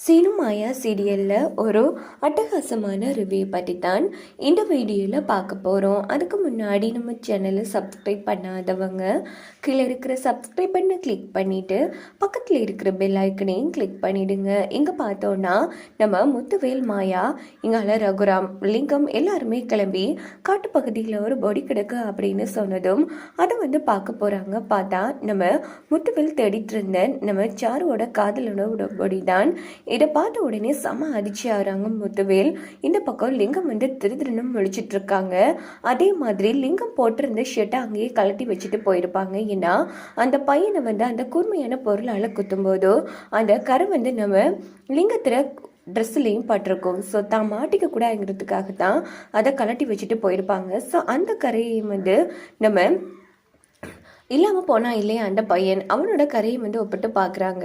சீனு மாயா சீரியலில் ஒரு அட்டகாசமான ரிவ்யூ பற்றி தான் இந்த வீடியோவில் பார்க்க போகிறோம் அதுக்கு முன்னாடி நம்ம சேனலை சப்ஸ்கிரைப் பண்ணாதவங்க கீழே இருக்கிற சப்ஸ்கிரைப் பண்ண கிளிக் பண்ணிவிட்டு பக்கத்தில் இருக்கிற பெல் ஐக்கனையும் கிளிக் பண்ணிவிடுங்க இங்கே பார்த்தோன்னா நம்ம முத்துவேல் மாயா இங்கால ரகுராம் லிங்கம் எல்லாருமே கிளம்பி காட்டுப்பகுதியில் ஒரு பொடி கிடக்கு அப்படின்னு சொன்னதும் அதை வந்து பார்க்க போகிறாங்க பார்த்தா நம்ம முத்துவேல் தேடிட்டு இருந்த நம்ம சாருவோட காதலனோட பொடி தான் இதை பார்த்த உடனே செம அதிர்ச்சி ஆகிறாங்க முத்துவேல். இந்த பக்கம் லிங்கம் வந்து திரு திருன்னு முழிச்சிட்டு இருக்காங்க. அதே மாதிரி லிங்கம் போட்டிருந்த ஷர்ட்டை அங்கேயே கழட்டி வச்சுட்டு போயிருப்பாங்க. ஏன்னா அந்த பையனை வந்து அந்த கூர்மையான பொருளால் குத்தும்போதோ அந்த கரை வந்து நம்ம லிங்கத்தில் ட்ரெஸ்ஸுலேயும் பட்டிருக்கும். ஸோ தான் மாட்டிக்க கூடாதுங்கிறதுக்காக தான் அதை கழட்டி வச்சுட்டு போயிருப்பாங்க. ஸோ அந்த கரையை வந்து நம்ம இல்லாமல் போனா இல்லையா அந்த பையன்? அவனோட கரையை வந்து ஒப்பிட்டு பார்க்குறாங்க.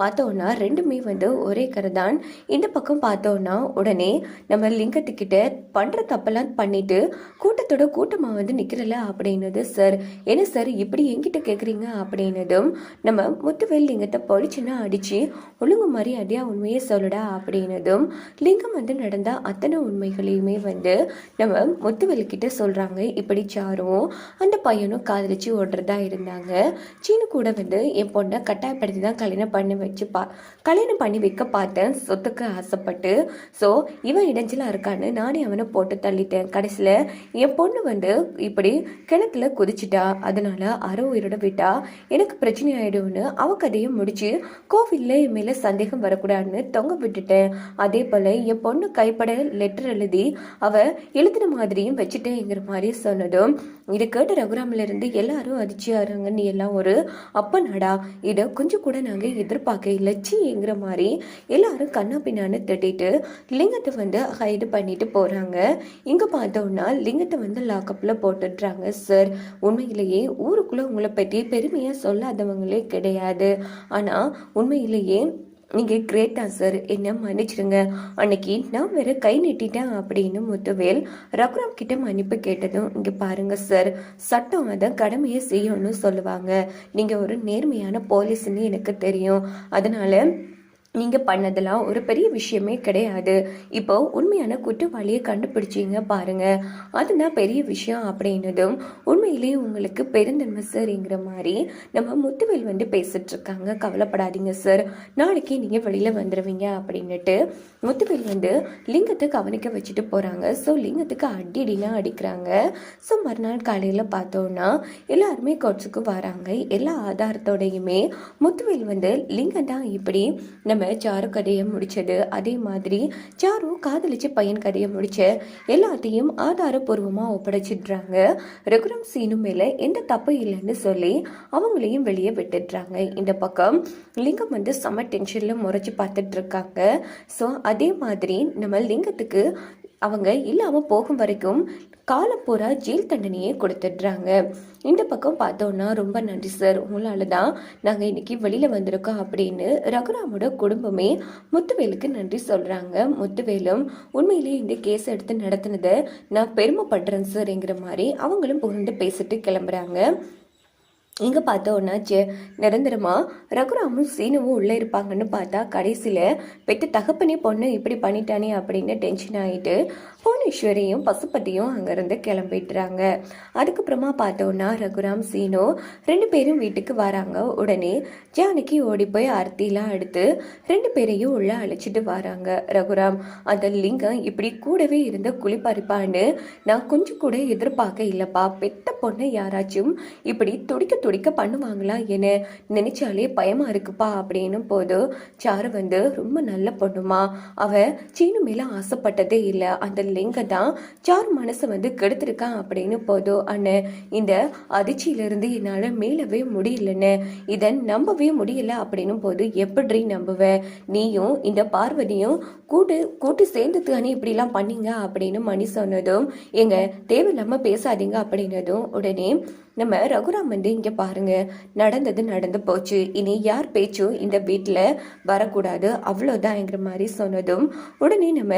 பார்த்தோன்னா ரெண்டுமே வந்து ஒரே கரை தான். இந்த பக்கம் பார்த்தோன்னா உடனே நம்ம லிங்கத்துக்கிட்ட பண்ணுற தப்பெல்லாம் பண்ணிட்டு கூட்டத்தோட கூட்டமாக வந்து நிற்கிறல அப்படின்னது சார் என்ன சார் இப்படி என்கிட்ட கேட்குறீங்க அப்படின்னதும் நம்ம முத்துவேல் லிங்கத்தை பொழிச்சுன்னா அடித்து ஒழுங்கு மாதிரி அடியா உண்மையை சொல்லுடா அப்படின்னதும் லிங்கம் வந்து நடந்த அத்தனை உண்மைகளையுமே வந்து நம்ம முத்துவேல்கிட்ட சொல்கிறாங்க இப்படி சாரும். அந்த பையனும் காதலிச்சு ஓடுறதா இருந்தாங்க. சீனு கூட வந்து என் பொண்ணை கட்டாயப்படுத்தி தான் கல்யாணம் பண்ணி வச்சு பா கல்யாணம் பண்ணி வைக்க பார்த்தேன். சொத்துக்கு ஆசைப்பட்டு. ஸோ இவன் இடைஞ்சலாக இருக்கான்னு நானே அவனை போட்டு தள்ளிட்டேன். கடைசியில் என் பொண்ணு வந்து இப்படி கிணத்துல குதிச்சிட்டா. அதனால அரை உயிரோட விட்டா. எனக்கு பிரச்சனை ஆயிடும்னு அவ கதையை முடிச்சு கோவிலில் என் மேலே சந்தேகம் வரக்கூடாதுன்னு தொங்க விட்டுட்டேன். அதே போல் என் பொண்ணு கைப்பட லெட்டர் எழுதி அவ எழுதின மாதிரியும் வச்சுட்டேங்கிற மாதிரி சொன்னதும் இதை கேட்ட ரகுராமில் இருந்து எல்லாரும் அதிர்ச்சி நீ எல்லாம் ஒரு அப்பனடா. இதை கொஞ்சம் கூட நாங்கள் எதிர்பார்க்க இல்லை. சீங்கிற மாதிரி எல்லாரும் கண்ணா பின்னான்னு திட்டிட்டு லிங்கத்தை வந்து ஹைடு பண்ணிட்டு போகிறாங்க இங்கே பார்த்தோன்னா லிங்கத்தை வந்து லாக்கப்பில் போட்டுடுறாங்க சார் உண்மையிலேயே ஊருக்குள்ளே உங்களை பற்றி பெருமையாக சொல்லாதவங்களே கிடையாது. ஆனால் உண்மையிலேயே நீங்கள் கிரேட்டாக சார் என்ன மன்னிச்சிடுங்க. அன்னைக்கு நான் வேற கை நெட்டிட்டேன் அப்படின்னு முத்துவேல் ரகுராம் கிட்ட மன்னிப்பு கேட்டதும் இங்கே பாருங்க சார் சட்டம் அதை கடமையை செய்யணும்னு சொல்லுவாங்க. நீங்கள் ஒரு நேர்மையான போலீஸ்ன்னு எனக்கு தெரியும். அதனால நீங்கள் பண்ணதெல்லாம் ஒரு பெரிய விஷயமே கிடையாது. இப்போ உண்மையான குற்றவாளியை கண்டுபிடிச்சிங்க பாருங்க. அதுதான் பெரிய விஷயம் அப்படின்னதும் உண்மையிலேயே உங்களுக்கு பெருந்தன்மை சார்ங்கிற மாதிரி நம்ம முத்துவேல் வந்து பேசிட்டு இருக்காங்க கவலைப்படாதீங்க சார் நாளைக்கு நீங்கள் வெளியில் வந்துடுவீங்க அப்படின்னுட்டு முத்துவேல் வந்து லிங்கத்தை கவனிக்க வச்சுட்டு போகிறாங்க ஸோ லிங்கத்துக்கு அடி அடிலாம் அடிக்கிறாங்க. ஸோ மறுநாள் காலையில் பார்த்தோன்னா எல்லாருமே கோட்ஸுக்கு வராங்க. எல்லா ஆதாரத்தோடையுமே முத்துவேல் வந்து லிங்கம் தான் இப்படி நம்ம சாரு கதையை முடித்தது அதே மாதிரி சாரு காதலிச்சு பையன் கதையை முடிச்ச எல்லாத்தையும் ஆதாரபூர்வமாக ஒப்படைச்சிடுறாங்க. ரகுரம் சீனு மேலே எந்த தப்பு இல்லைன்னு சொல்லி அவங்களையும் வெளியே விட்டுடுறாங்க. இந்த பக்கம் லிங்கம் வந்து செம டென்ஷனில் முறைச்சி பார்த்துட்ருக்காங்க ஸோ அதே மாதிரி நம்ம லிங்கத்துக்கு அவங்க இல்லாமல் போகும் வரைக்கும் காலப்பூரா ஜெயில் தண்டனையே கொடுத்துட்றாங்க. இந்த பக்கம் பார்த்தோன்னா ரொம்ப நன்றி சார். உங்களால் தான் நாங்கள் இன்றைக்கி வெளியில் வந்திருக்கோம் அப்படின்னு ரகுராமோட குடும்பமே முத்துவேலுக்கு நன்றி சொல்கிறாங்க முத்துவேலும் உண்மையிலேயே இந்த கேஸ் எடுத்து நடத்தினதை நான் பெருமைப்படுறேன் சார்ங்கிற மாதிரி அவங்களும் புகழ்ந்து பேசிட்டு கிளம்புறாங்க. இங்கே பார்த்தோன்னா ஜெ நிரந்தரமாக ரகுராமும் சீனுவும் உள்ளே இருப்பாங்கன்னு பார்த்தா கடைசியில் பெற்ற தகப்பனே பொண்ணு இப்படி பண்ணிட்டானே அப்படின்னு டென்ஷன் ஆகிட்டு புவனேஸ்வரியும் பசுபதியும் அங்கேருந்து கிளம்பிட்டுறாங்க அதுக்கப்புறமா பார்த்தோன்னா ரகுராம் சீனு ரெண்டு பேரும் வீட்டுக்கு வராங்க. உடனே ஜானகி ஓடி போய் ஆர்த்திலாம் எடுத்து ரெண்டு பேரையும் உள்ளே அழைச்சிட்டு வராங்க. ரகுராம் அந்த லிங்கம் இப்படி கூடவே இருந்த குளிப்பறிப்பான்னு நான் கொஞ்சம் கூட எதிர்பார்க்க இல்லைப்பா. பெத்த பொண்ணை யாராச்சும் இப்படி துடிக்க துடிக்க பண்ணுவாங்களா என நினைச்சாலே பயமா இருக்குப்பா அப்படின்னும் போது சாரு வந்து ரொம்ப நல்ல பொண்ணுமா. அவ சீனு மேல ஆசைப்பட்டதே இல்லை. அந்த லிங்க தான் சாரு மனசை வந்து கெடுத்திருக்கான் அப்படின்னு போதோ அண்ணன் இந்த அதிர்ச்சியிலிருந்து என்னால் மீளவே முடியலன்னு இதை நம்பவே முடியல. அப்படின்னும் போது எப்படி நம்புவேன் நீயும் இந்த பார்வதியும் கூட்டு கூட்டு சேர்ந்து தானே இப்படிலாம் பண்ணீங்க? அப்படின்னு மணி சொன்னதும் எங்க தேவையில்லாம பேசாதீங்க. அப்படின்னதும் உடனே நம்ம ரகுராம் வந்து இங்கே பாருங்க. நடந்தது நடந்து போச்சு. இனி யார் பேச்சும் இந்த வீட்டில் வரக்கூடாது. அவ்வளோதான்ங்கிற மாதிரி சொன்னதும் உடனே நம்ம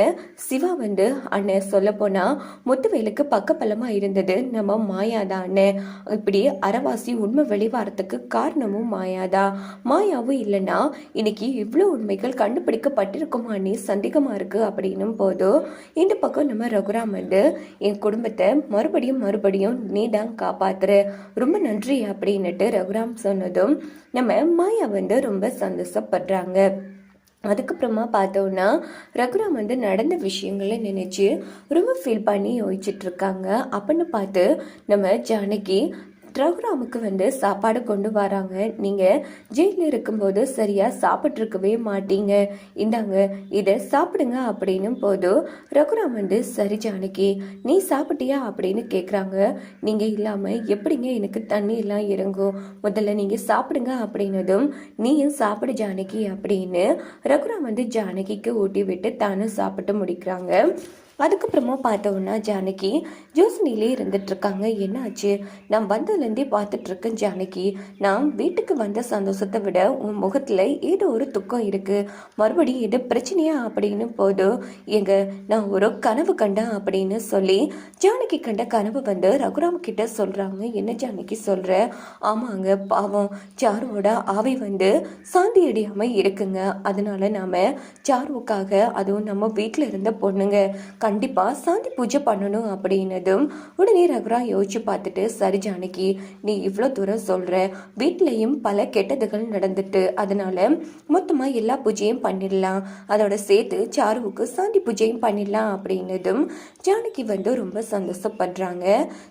சிவா வந்து அண்ணன் சொல்ல போனா முத்துவேலுக்கு பக்கபலமா இருந்தது. நம்ம மாயாதான் அண்ணன் இப்படி அறவாசி உண்மை வெளிவாரத்துக்கு காரணமும் மாயாதா. மாயாவும் இல்லைன்னா இன்னைக்கு இவ்வளோ உண்மைகள் கண்டுபிடிக்கப்பட்டிருக்குமான்னு சந்தேகமாக இருக்கு அப்படின்னும் போதும் இந்த பக்கம் நம்ம ரகுராம் வந்து என் குடும்பத்தை மறுபடியும் மறுபடியும் நீ தான் காப்பாத்துற. ரொம்ப நன்றி அப்படின்னுட்டு ரகுராம் சொன்னதும் நம்ம மாயா வந்து ரொம்ப சந்தோஷப்படுறாங்க. அதுக்கப்புறமா பார்த்தோன்னா ரகுராம் வந்து நடந்த விஷயங்களை நினச்சி ரொம்ப ஃபீல் பண்ணி யோசிச்சுட்டு இருக்காங்க. அப்படின்னு பார்த்து நம்ம ஜானகி ரகுராமுக்கு வந்து சாப்பாடு கொண்டு வராங்க. நீங்கள் ஜெயிலில் இருக்கும்போது சரியாக சாப்பிட்ருக்கவே மாட்டீங்க. இந்தாங்க இதை சாப்பிடுங்க அப்படின்னும் போது ரகுராம் வந்து சரி ஜானகி நீ சாப்பிட்டியா? அப்படின்னு கேட்குறாங்க நீங்கள் இல்லாமல் எப்படிங்க எனக்கு தண்ணி எல்லாம் இறங்கும்? முதல்ல நீங்கள் சாப்பிடுங்க அப்படின்னதும் நீயும் சாப்பிடு ஜானகி அப்படின்னு ரகுராம் வந்து ஜானகிக்கு ஊட்டி விட்டு தானும் சாப்பிட்டு முடிக்கிறாங்க. அதுக்கப்புறமா பார்த்தோன்னா ஜானகி ஜோசனிலே இருந்துட்டுருக்காங்க. என்னாச்சு? நான் வந்ததுலேருந்தே பார்த்துட்ருக்கேன் ஜானகி. நான் வீட்டுக்கு வந்த சந்தோஷத்தை விட உன் முகத்தில் ஏதோ ஒரு துக்கம் இருக்குது மறுபடியும் எது பிரச்சனையா அப்படின்னு போதும் எங்க நான் ஒரு கனவு கண்டேன் அப்படின்னு சொல்லி ஜானகி கண்ட கனவு வந்து ரகுராம் கிட்ட சொல்கிறாங்க என்ன ஜானகி சொல்கிற ஆமாங்க பாவம். சாருவோட ஆவி வந்து சாந்தி அடியாமல் இருக்குங்க. அதனால நாம் சாருவுக்காக அதுவும் நம்ம வீட்டில் இருந்த பொண்ணுங்க கண்டிப்பாக சாந்தி பூஜை பண்ணணும் அப்படின்னதும் உடனே ரகுரா யோசிச்சு பார்த்துட்டு சரி ஜானகி நீ இவ்வளோ தூரம் சொல்கிற வீட்லேயும் பல கெட்டதுகள் நடந்துட்டு அதனால மொத்தமாக எல்லா பூஜையும் பண்ணிடலாம். அதோட சேர்த்து சாருவுக்கு சாந்தி பூஜையும் பண்ணிடலாம். அப்படின்னதும் ஜானகி வந்து ரொம்ப சந்தோஷப்படுறாங்க.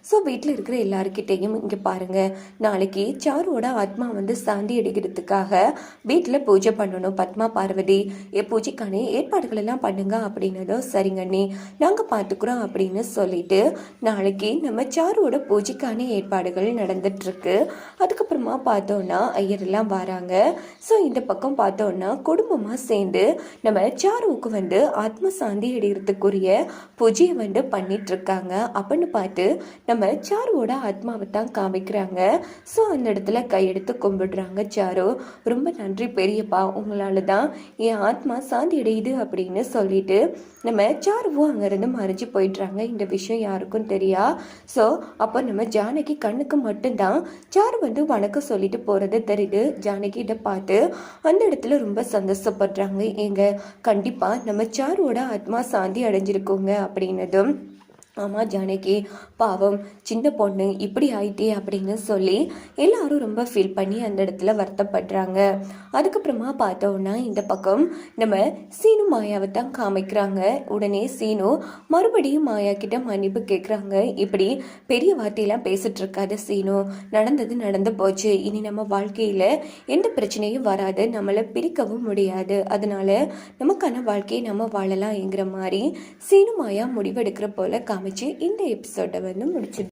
ஸோ வீட்டில் இருக்கிற எல்லாருக்கிட்டேயும் இங்கே பாருங்கள் நாளைக்கு சாருவோட ஆத்மா வந்து சாந்தி அடிக்கிறதுக்காக வீட்டில் பூஜை பண்ணணும். பத்மா பார்வதி பூஜைக்கான ஏற்பாடுகள் எல்லாம் பண்ணுங்க அப்படின்னதும் சரிங்க நீ நாங்கள் பார்த்துக்குறோம் அப்படின்னு சொல்லிட்டு நாளைக்கு நம்ம சாருவோட பூஜைக்கான ஏற்பாடுகள் நடந்துட்டுருக்கு. அதுக்கப்புறமா பார்த்தோன்னா ஐயரெல்லாம் வராங்க. ஸோ இந்த பக்கம் பார்த்தோன்னா குடும்பமாக சேர்ந்து நம்ம சாருவுக்கு வந்து ஆத்ம சாந்தி அடைகிறதுக்குரிய பூஜையை வந்து பண்ணிகிட்ருக்காங்க அப்படின்னு பார்த்து நம்ம சாருவோட ஆத்மாவை தான் காமிக்கிறாங்க. ஸோ அந்த இடத்துல கையெடுத்து கும்பிடுறாங்க சாரு. ரொம்ப நன்றி பெரியப்பா. உங்களால தான் என் ஆத்மா சாந்தி அடையுது அப்படின்னு சொல்லிட்டு நம்ம சாருவும் அங்கேருந்து மறைஞ்சு போயிடுறாங்க. இந்த விஷயம் யாருக்கும் தெரியா? ஸோ அப்போ நம்ம ஜானகி கண்ணுக்கு மட்டும்தான் சாரு வந்து வணக்கம் சொல்லிட்டு போகிறது தெரியுது. ஜானகி இதை பார்த்து அந்த இடத்துல ரொம்ப சந்தோஷப்படுறாங்க. ஏங்க கண்டிப்பாக நம்ம சாருவோட ஆத்மா சாந்தி அடைஞ்சிருக்கோங்க அப்படின்னதும் ஆமாம் ஜானகி. பாவம் சின்ன பொண்ணு இப்படி ஆயிட்டே அப்படின்னு சொல்லி எல்லாரும் ரொம்ப ஃபீல் பண்ணி அந்த இடத்துல வருத்தப்படுறாங்க. அதுக்கப்புறமா பார்த்தோன்னா இந்த பக்கம் நம்ம சீனு மாயாவை தான் காமிக்கிறாங்க. உடனே சீனு மறுபடியும் மாயா கிட்ட மன்னிப்பு கேட்குறாங்க இப்படி பெரிய வார்த்தையெல்லாம் பேசிட்டு இருக்காது சீனு. நடந்தது நடந்து போச்சு. இனி நம்ம வாழ்க்கையில் எந்த பிரச்சனையும் வராது. நம்மளை பிரிக்கவும் முடியாது. அதனால நமக்கான வாழ்க்கையை நம்ம வாழலாம்ங்கிற மாதிரி சீனு மாயா முடிவெடுக்கிற போல காமி இந்த எபிசோடை வந்து முடிச்சு